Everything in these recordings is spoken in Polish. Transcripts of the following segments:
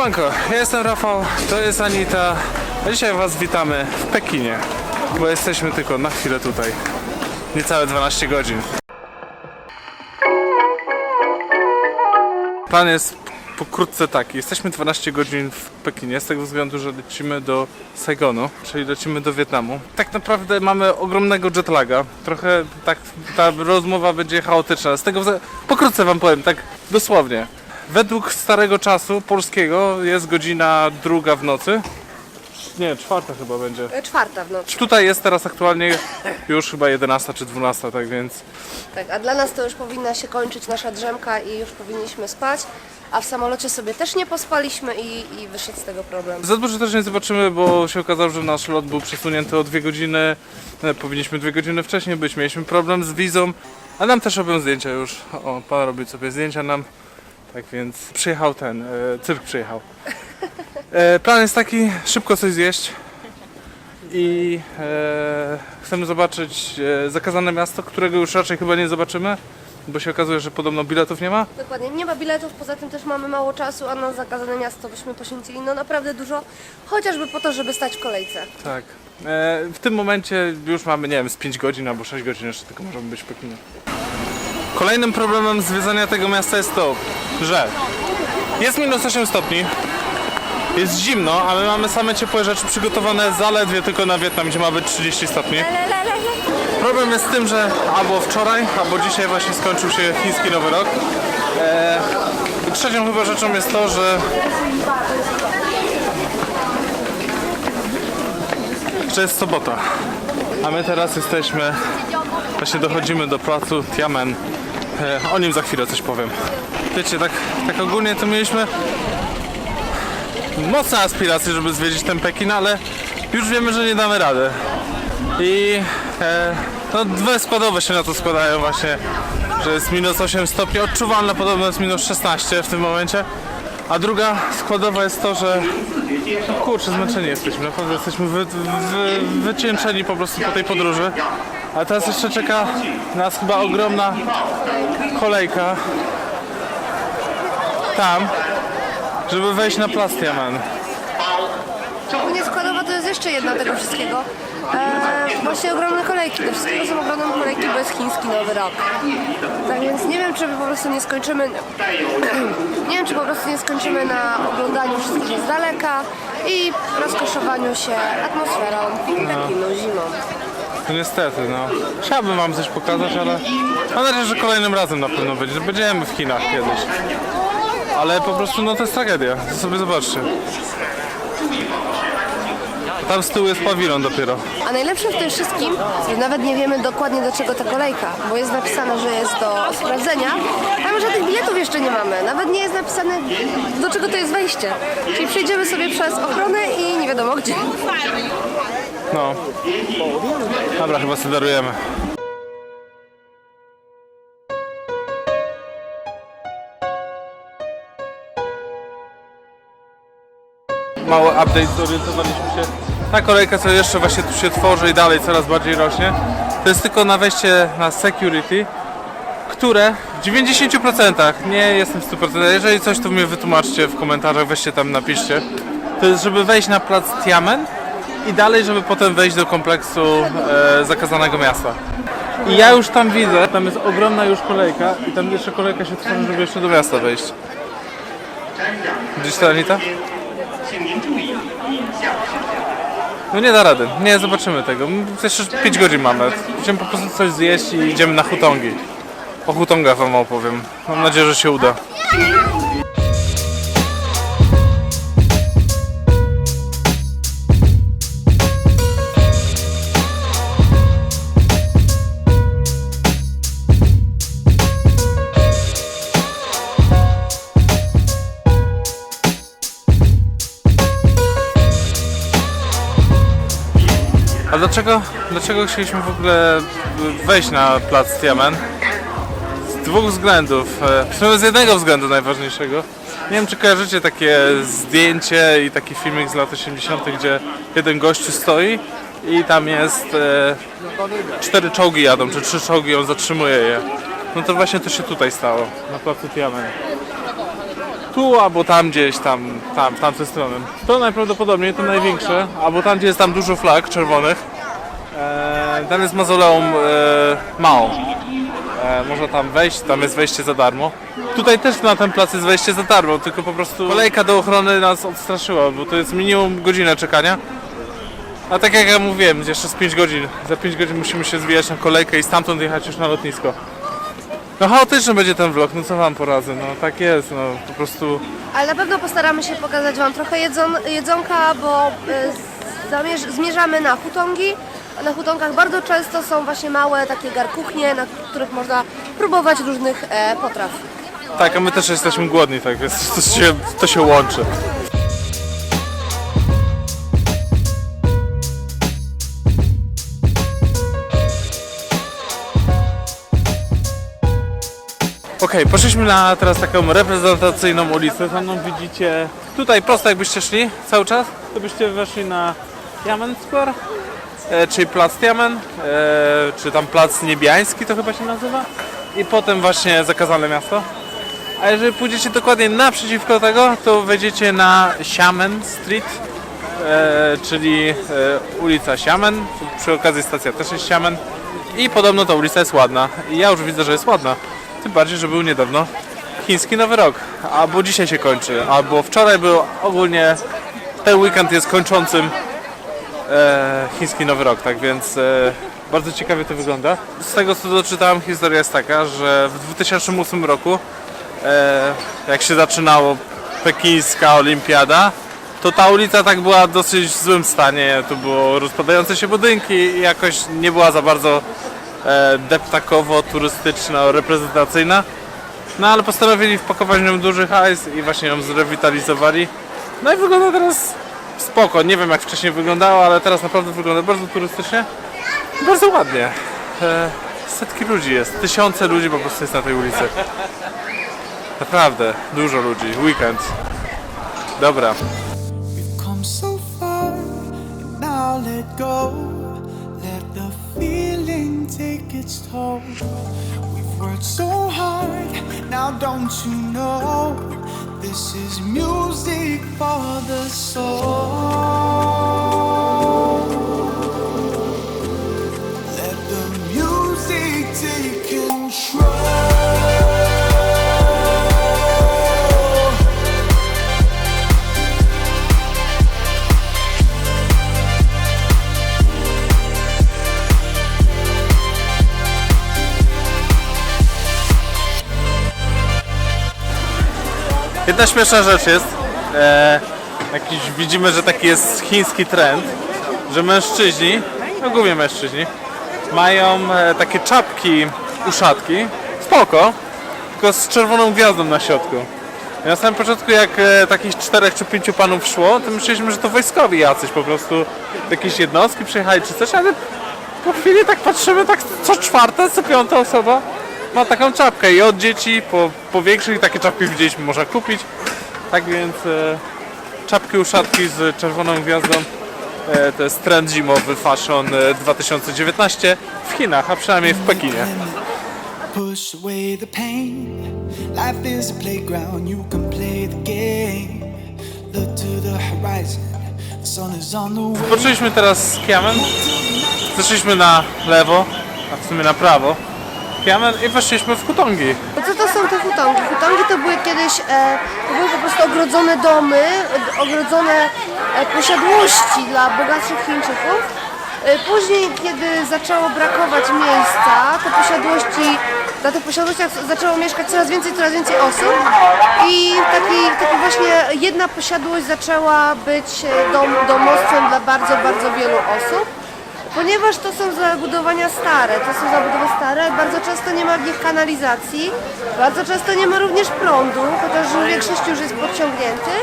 Siemanko, ja jestem Rafał, to jest Anita, a dzisiaj Was witamy w Pekinie, bo jesteśmy tylko na chwilę tutaj, niecałe 12 godzin. Plan jest pokrótce taki, jesteśmy 12 godzin w Pekinie z tego względu, że lecimy do Saigonu, czyli lecimy do Wietnamu. Tak naprawdę mamy ogromnego jetlaga, trochę tak ta rozmowa będzie chaotyczna, z tego względu, pokrótce Wam powiem, tak dosłownie. Według starego czasu polskiego jest godzina druga w nocy. Nie, czwarta chyba będzie. E, Czwarta w nocy. Tutaj jest teraz aktualnie już chyba 11 czy 12, tak więc Tak, a dla nas to już powinna się kończyć nasza drzemka i już powinniśmy spać. A w samolocie sobie też nie pospaliśmy i, i wyszedł z tego problem. Za dużo też nie zobaczymy, bo się okazało, że nasz lot był przesunięty o dwie godziny. E, Powinniśmy dwie godziny wcześniej być, mieliśmy problem z wizą, a nam też robią zdjęcia już. O, pan robi sobie zdjęcia nam. Tak więc przyjechał ten, e, cyrk przyjechał. E, plan jest taki, szybko coś zjeść i e, chcemy zobaczyć e, zakazane miasto, którego już raczej chyba nie zobaczymy, bo się okazuje, że podobno biletów nie ma. Dokładnie, nie ma biletów, poza tym też mamy mało czasu, a na zakazane miasto byśmy poświęcili no naprawdę dużo, chociażby po to, żeby stać w kolejce. Tak. E, w tym momencie już mamy, nie wiem, z 5 godzin albo 6 godzin jeszcze tylko możemy być w Pekinie. Kolejnym problemem zwiedzania tego miasta jest to, że jest minus 8 stopni, jest zimno, a my mamy same ciepłe rzeczy przygotowane zaledwie tylko na Wietnam, gdzie ma być 30 stopni. Problem jest z tym, że albo wczoraj, albo dzisiaj właśnie skończył się chiński Nowy Rok. E, trzecią chyba rzeczą jest to, że że jest sobota. A my teraz jesteśmy, właśnie dochodzimy do placu Tiamen. E, o nim za chwilę coś powiem. Wiecie, tak, tak ogólnie to mieliśmy mocne aspiracje, żeby zwiedzić ten Pekin, ale już wiemy, że nie damy rady. I e, no, dwie składowe się na to składają właśnie, że jest minus 8 stopni, odczuwalne podobno jest minus 16 w tym momencie. A druga składowa jest to, że kurczę, zmęczeni jesteśmy, naprawdę jesteśmy wy, wy, wycieńczeni po prostu po tej podróży. A teraz jeszcze czeka nas chyba ogromna kolejka tam, żeby wejść na plac Tiamen. Ogólnie składowa to jest jeszcze jedna tego wszystkiego. E, właśnie ogromne kolejki. Do wszystkiego są ogromne kolejki, bo jest chiński Nowy Rok. Tak więc nie wiem, czy po prostu nie skończymy... nie wiem, czy po prostu nie skończymy na oglądaniu wszystkich z daleka i rozkoszowaniu się atmosferą Pekinu zimą. No niestety, no. Chciałbym wam coś pokazać, ale mam nadzieję, że kolejnym razem na pewno będzie, że będziemy w Chinach kiedyś. Ale po prostu, no to jest tragedia, to sobie zobaczcie. Tam z tyłu jest pawilon dopiero. A najlepsze w tym wszystkim, że nawet nie wiemy dokładnie do czego ta kolejka, bo jest napisane, że jest do sprawdzenia, my żadnych biletów jeszcze nie mamy. Nawet nie jest napisane do czego to jest wejście. Czyli przejdziemy sobie przez ochronę i nie wiadomo gdzie. No. Dobra, chyba sobie darujemy. Mały update, zorientowaliśmy się. Ta kolejka, co jeszcze właśnie tu się tworzy i dalej coraz bardziej rośnie, to jest tylko na wejście na security, które w 90%, nie jestem w 100%, jeżeli coś to mnie wytłumaczcie w komentarzach, weźcie tam napiszcie, to jest żeby wejść na plac Tiamen i dalej, żeby potem wejść do kompleksu e, zakazanego miasta. I ja już tam widzę, tam jest ogromna już kolejka i tam jeszcze kolejka się tworzy, żeby jeszcze do miasta wejść. Widzisz to Anita? No nie da rady, nie zobaczymy tego. Jeszcze 5 godzin mamy. Chcemy po prostu coś zjeść i idziemy na hutongi. O hutongach wam opowiem. Mam nadzieję, że się uda. Dlaczego, dlaczego chcieliśmy w ogóle wejść na plac Tiamen? Z dwóch względów. E, W sumie z jednego względu najważniejszego. Nie wiem, czy kojarzycie takie zdjęcie i taki filmik z lat 80., gdzie jeden gościu stoi i tam jest e, cztery czołgi jadą, czy trzy czołgi, on zatrzymuje je. No to właśnie to się tutaj stało, na placu Tiamen. Tu albo tam gdzieś, tam, tam, w tamtą stronę. To najprawdopodobniej to największe, albo tam gdzie jest tam dużo flag czerwonych. E, tam jest mauzoleum e, Mao. E, można tam wejść, tam jest wejście za darmo. Tutaj też na ten plac jest wejście za darmo, tylko po prostu kolejka do ochrony nas odstraszyła, bo to jest minimum godzinę czekania. A tak jak ja mówiłem, jeszcze z 5 godzin, za 5 godzin musimy się zwijać na kolejkę i stamtąd jechać już na lotnisko. No chaotyczny będzie ten vlog, no co wam poradzę, no tak jest, no po prostu Ale na pewno postaramy się pokazać Wam trochę jedzon, jedzonka, bo y, zamierz, zmierzamy na hutongi. A na hutonkach bardzo często są właśnie małe takie garkuchnie, na których można próbować różnych e, potraw. tak, a my też jesteśmy głodni, tak więc to się, to się łączy. Okej, poszliśmy na teraz taką reprezentacyjną ulicę. Za mną widzicie tutaj prosto jakbyście szli cały czas, to byście weszli na Tiamen Square, e, czyli plac Tiamen, e, czy tam plac Niebiański to chyba się nazywa. I potem właśnie zakazane miasto. A jeżeli pójdziecie dokładnie naprzeciwko tego, to wejdziecie na Xiamen Street, e, czyli e, ulica Xiamen. Przy okazji stacja też jest Xiamen. I podobno ta ulica jest ładna. I ja już widzę, że jest ładna. Tym bardziej, że był niedawno chiński Nowy Rok. Albo dzisiaj się kończy, albo wczoraj był ogólnie ten weekend jest kończącym e, chiński Nowy Rok, tak więc e, bardzo ciekawie to wygląda. Z tego co doczytałem, historia jest taka, że w 2008 roku, e, jak się zaczynało pekińska olimpiada, to ta ulica tak była w dosyć złym stanie. Tu było rozpadające się budynki i jakoś nie była za bardzo e, deptakowo, turystyczna, reprezentacyjna. No ale postanowili wpakować w nią duży hajs i właśnie ją zrewitalizowali. No i wygląda teraz spoko. Nie wiem jak wcześniej wyglądało, ale teraz naprawdę wygląda bardzo turystycznie. Bardzo ładnie. E, setki ludzi jest, tysiące ludzi po prostu jest na tej ulicy. Naprawdę, dużo ludzi. Weekend. Dobra. We've come so far, now let go. Its toll. We've worked so hard, now don't you know? This is music for the soul. Jedna śmieszna rzecz jest, e, jakiś, widzimy, że taki jest chiński trend, że mężczyźni, no głównie mężczyźni, mają e, takie czapki, uszatki, spoko, tylko z czerwoną gwiazdą na środku. I na samym początku jak e, takich czterech czy pięciu panów szło, to myśleliśmy, że to wojskowi jacyś po prostu, jakieś jednostki przyjechali czy coś, ale po chwili tak patrzymy, tak co czwarta, co piąta osoba ma taką czapkę i od dzieci po, po większych takie czapki widzieliśmy, można kupić. Tak więc e, czapki uszatki z czerwoną gwiazdą e, to jest trend zimowy fashion e, 2019 w Chinach, a przynajmniej w Pekinie. Push away the pain. Life is a playground, you can play the game. Look to the horizon, the sun is on the way. Teraz z Kiamen, zeszliśmy na lewo, a w sumie na prawo. Kiamen i weszliśmy w Hutongi. No co to są te hutongi? Hutongi to były kiedyś, e, to były po prostu ogrodzone domy, ogrodzone e, posiadłości dla bogatszych Chińczyków. E, Później, kiedy zaczęło brakować miejsca, te posiadłości, na tych posiadłościach zaczęło mieszkać coraz więcej, coraz więcej osób i taki, taki właśnie jedna posiadłość zaczęła być e, dom, domostwem dla bardzo, bardzo wielu osób. Ponieważ to są zabudowania stare, to są zabudowy stare, bardzo często nie ma w nich kanalizacji, bardzo często nie ma również prądu, chociaż w większości już jest podciągnięty.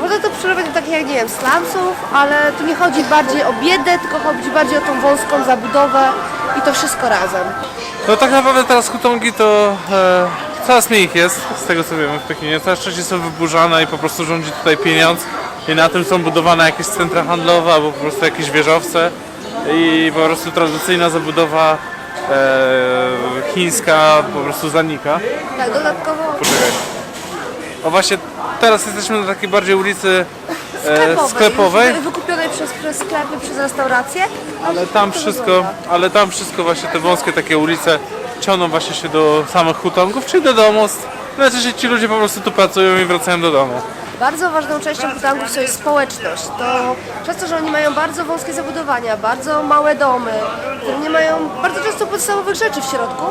Można to przyrównać do takich jak, nie wiem, slumsów, ale tu nie chodzi bardziej o biedę, tylko chodzi bardziej o tą wąską zabudowę i to wszystko razem. No tak naprawdę teraz Hutongi to e, coraz mniej ich jest, z tego co wiemy w Pekinie. Coraz częściej są wyburzane i po prostu rządzi tutaj pieniądz i na tym są budowane jakieś centra handlowe albo po prostu jakieś wieżowce i po prostu tradycyjna zabudowa e, chińska po prostu zanika. Tak, dodatkowo Poczekaj. O właśnie teraz jesteśmy na takiej bardziej ulicy e, Sklepowej, sklepowej, Wykupionej przez, przez sklepy, przez restauracje. ale tam wszystko, ale tam wszystko właśnie te wąskie takie ulice ciągną właśnie się do samych hutongów, czyli do domostw. Najczęściej ci ludzie po prostu tu pracują i wracają do domu. Bardzo ważną częścią hutangów to jest społeczność. To przez to, że oni mają bardzo wąskie zabudowania, bardzo małe domy, nie mają bardzo często podstawowych rzeczy w środku.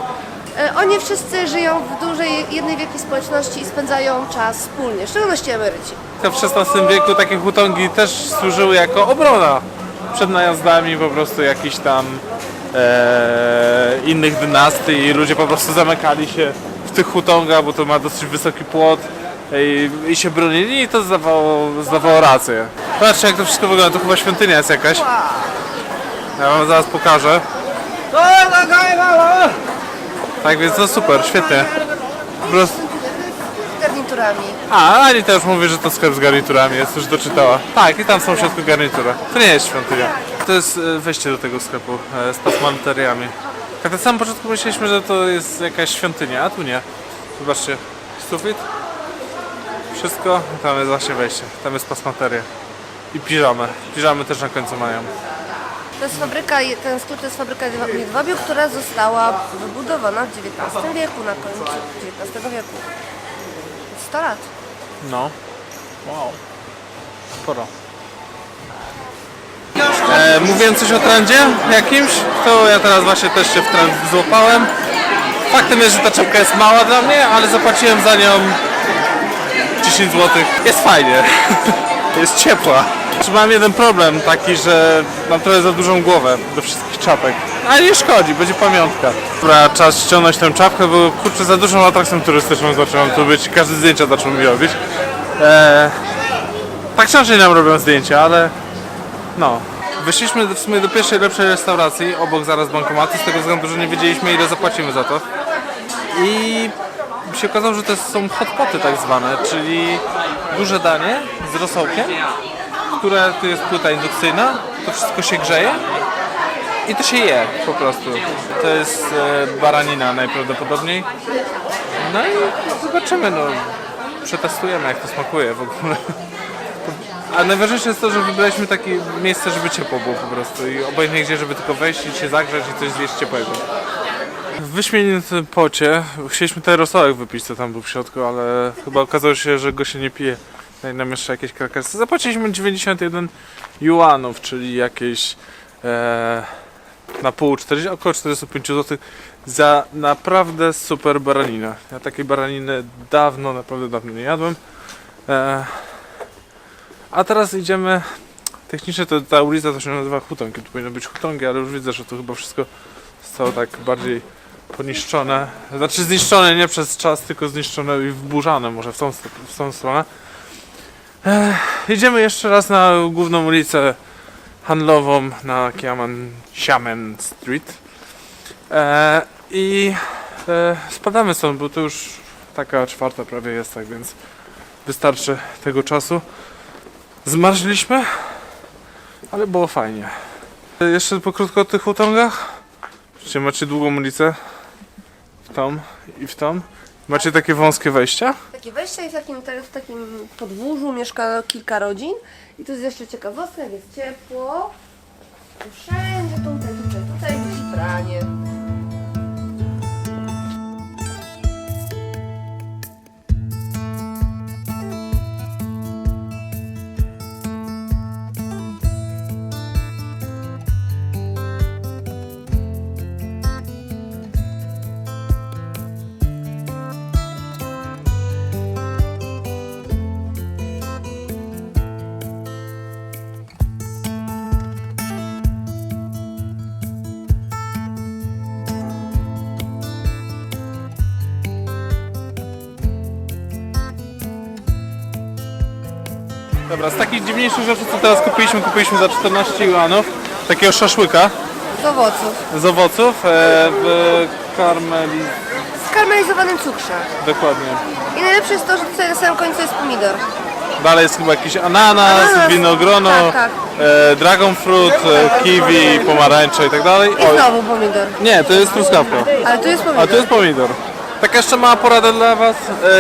e, Oni wszyscy żyją w dużej, jednej wielkiej społeczności i spędzają czas wspólnie, w szczególności emeryci. W XVI wieku takie hutongi też służyły jako obrona przed najazdami po prostu jakichś tam e, innych dynastii i ludzie po prostu zamykali się w tych hutongach, bo to ma dosyć wysoki płot i, i się bronili i to zdawało, zdawało rację. Patrzcie jak to wszystko wygląda, to chyba świątynia jest jakaś. Ja wam zaraz pokażę. Tak więc no super, świetnie. Po prostu Z garniturami. a, Ani też mówi, że to sklep z garniturami, jest już doczytała. Tak, i tam są w środku garnitury. To nie jest świątynia. To jest e, wejście do tego sklepu e, z pasmanteriami. Tak na samym początku myśleliśmy, że to jest jakaś świątynia, a tu nie. Zobaczcie, sufit, wszystko, tam jest właśnie wejście, tam jest pasmateria. I piżamy. Piżamy też na końcu mają. To jest fabryka, ten sklep to jest fabryka jedwabiu, która została wybudowana w XIX wieku, na końcu XIX wieku. 100 lat. No. Wow. Sporo. E, mówiłem coś o trendzie jakimś, to ja teraz właśnie też się w trend złapałem. Faktem jest, że ta czapka jest mała dla mnie, ale zapłaciłem za nią 10 zł. Jest fajnie. jest ciepła. Czy mam jeden problem taki, że mam trochę za dużą głowę do wszystkich czapek. Ale nie szkodzi, będzie pamiątka. Dobra, czas ściągnąć tę czapkę, bo kurczę za dużą atrakcją turystyczną zacząłem tu być. Każde zdjęcia zaczął mi robić. Eee, tak częściej nam robią zdjęcia, ale no. Wyszliśmy w sumie do pierwszej lepszej restauracji, obok zaraz bankomatu, z tego względu, że nie wiedzieliśmy ile zapłacimy za to. I się okazało, że to są hotpoty tak zwane, czyli duże danie z rosołkiem, które tu jest płyta indukcyjna, to wszystko się grzeje i to się je po prostu. To jest e, baranina najprawdopodobniej. No i zobaczymy, no. Przetestujemy jak to smakuje w ogóle. A najważniejsze jest to, że wybraliśmy takie miejsce, żeby ciepło było po prostu i obojętnie gdzie, żeby tylko wejść i się zagrzać i coś zjeść ciepłego. Wyśmienitym pocie chcieliśmy ten rosołek wypić, co tam był w środku, ale chyba okazało się, że go się nie pije. Daj nam jeszcze jakieś krakersy. Zapłaciliśmy 91 juanów, czyli jakieś e, na pół 40, około 45 zł za naprawdę super baraninę. Ja takiej baraniny dawno, naprawdę dawno nie jadłem. E, a teraz idziemy. Technicznie to ta ulica to się nazywa Hutongi. Tu powinno być Hutongi, ale już widzę, że to chyba wszystko zostało tak bardziej poniszczone. Znaczy zniszczone nie przez czas, tylko zniszczone i wburzane może w tą, w tą stronę. Ech, idziemy jeszcze raz na główną ulicę handlową na Kiaman Xiamen Street. E, I e, spadamy stąd, bo to już taka czwarta prawie jest, tak więc wystarczy tego czasu. Zmarzliśmy, ale było fajnie. Jeszcze pokrótko o tych hutongach. Czy macie długą ulicę? Tą i w tą. Macie takie wąskie wejścia? Takie wejście i w takim, te- w takim podwórzu mieszka kilka rodzin. I tu jest jeszcze ciekawostek, jest ciepło. Tu Wszędzie tutaj, tutaj, Dobra, z takich dziwniejszych rzeczy, co teraz kupiliśmy, kupiliśmy za 14 juanów takiego szaszłyka Z owoców. z owoców e, w karmeli... Z karmelizowanym cukrze. Dokładnie. I najlepsze jest to, że tutaj na samym końcu jest pomidor. Dalej jest chyba jakiś ananas, Ananas, winogrono, tak, tak. E, dragon fruit, e, kiwi, pomarańcze i tak dalej. I znowu pomidor. nie, to jest truskawka. Ale tu jest A pomidor. to jest pomidor. Taka jeszcze mała porada dla Was.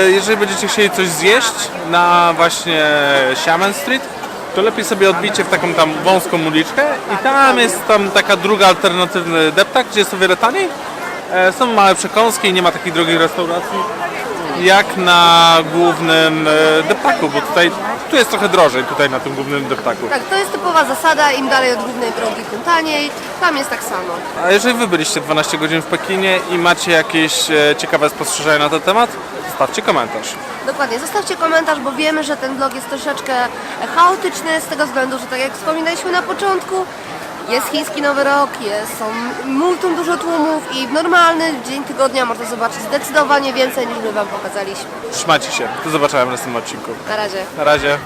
E, Jeżeli będziecie chcieli coś zjeść na właśnie Xiamen Street, to lepiej sobie odbijcie w taką tam wąską uliczkę i tam jest tam taka druga alternatywny deptak, gdzie jest o wiele taniej. E, Są małe przekąski i nie ma takich drogich restauracji jak na głównym e, deptaku, bo tutaj tu jest trochę drożej tutaj na tym głównym deptaku. Tak, to jest typowa zasada, im dalej od głównej drogi, tym taniej. Tam jest tak samo. A jeżeli Wy byliście 12 godzin w Pekinie i macie jakieś e, ciekawe spostrzeżenia na ten temat, zostawcie komentarz. Dokładnie, zostawcie komentarz, bo wiemy, że ten vlog jest troszeczkę chaotyczny z tego względu, że tak jak wspominaliśmy na początku, jest chiński Nowy Rok, jest, są multum dużo tłumów i w normalny dzień tygodnia można zobaczyć zdecydowanie więcej niż my Wam pokazaliśmy. Trzymajcie się. Do zobaczenia w następnym odcinku. Na razie. Na razie.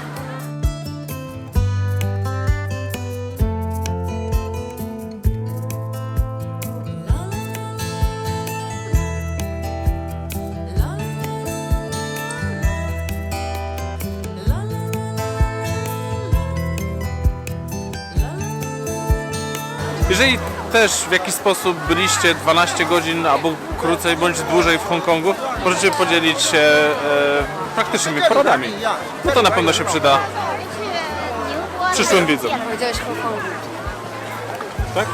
Jeżeli też w jakiś sposób byliście 12 godzin albo krócej bądź dłużej w Hongkongu, możecie podzielić się e, praktycznymi poradami. No to na pewno się przyda przyszłym widzom. Powiedziałeś Hongkongu. Tak?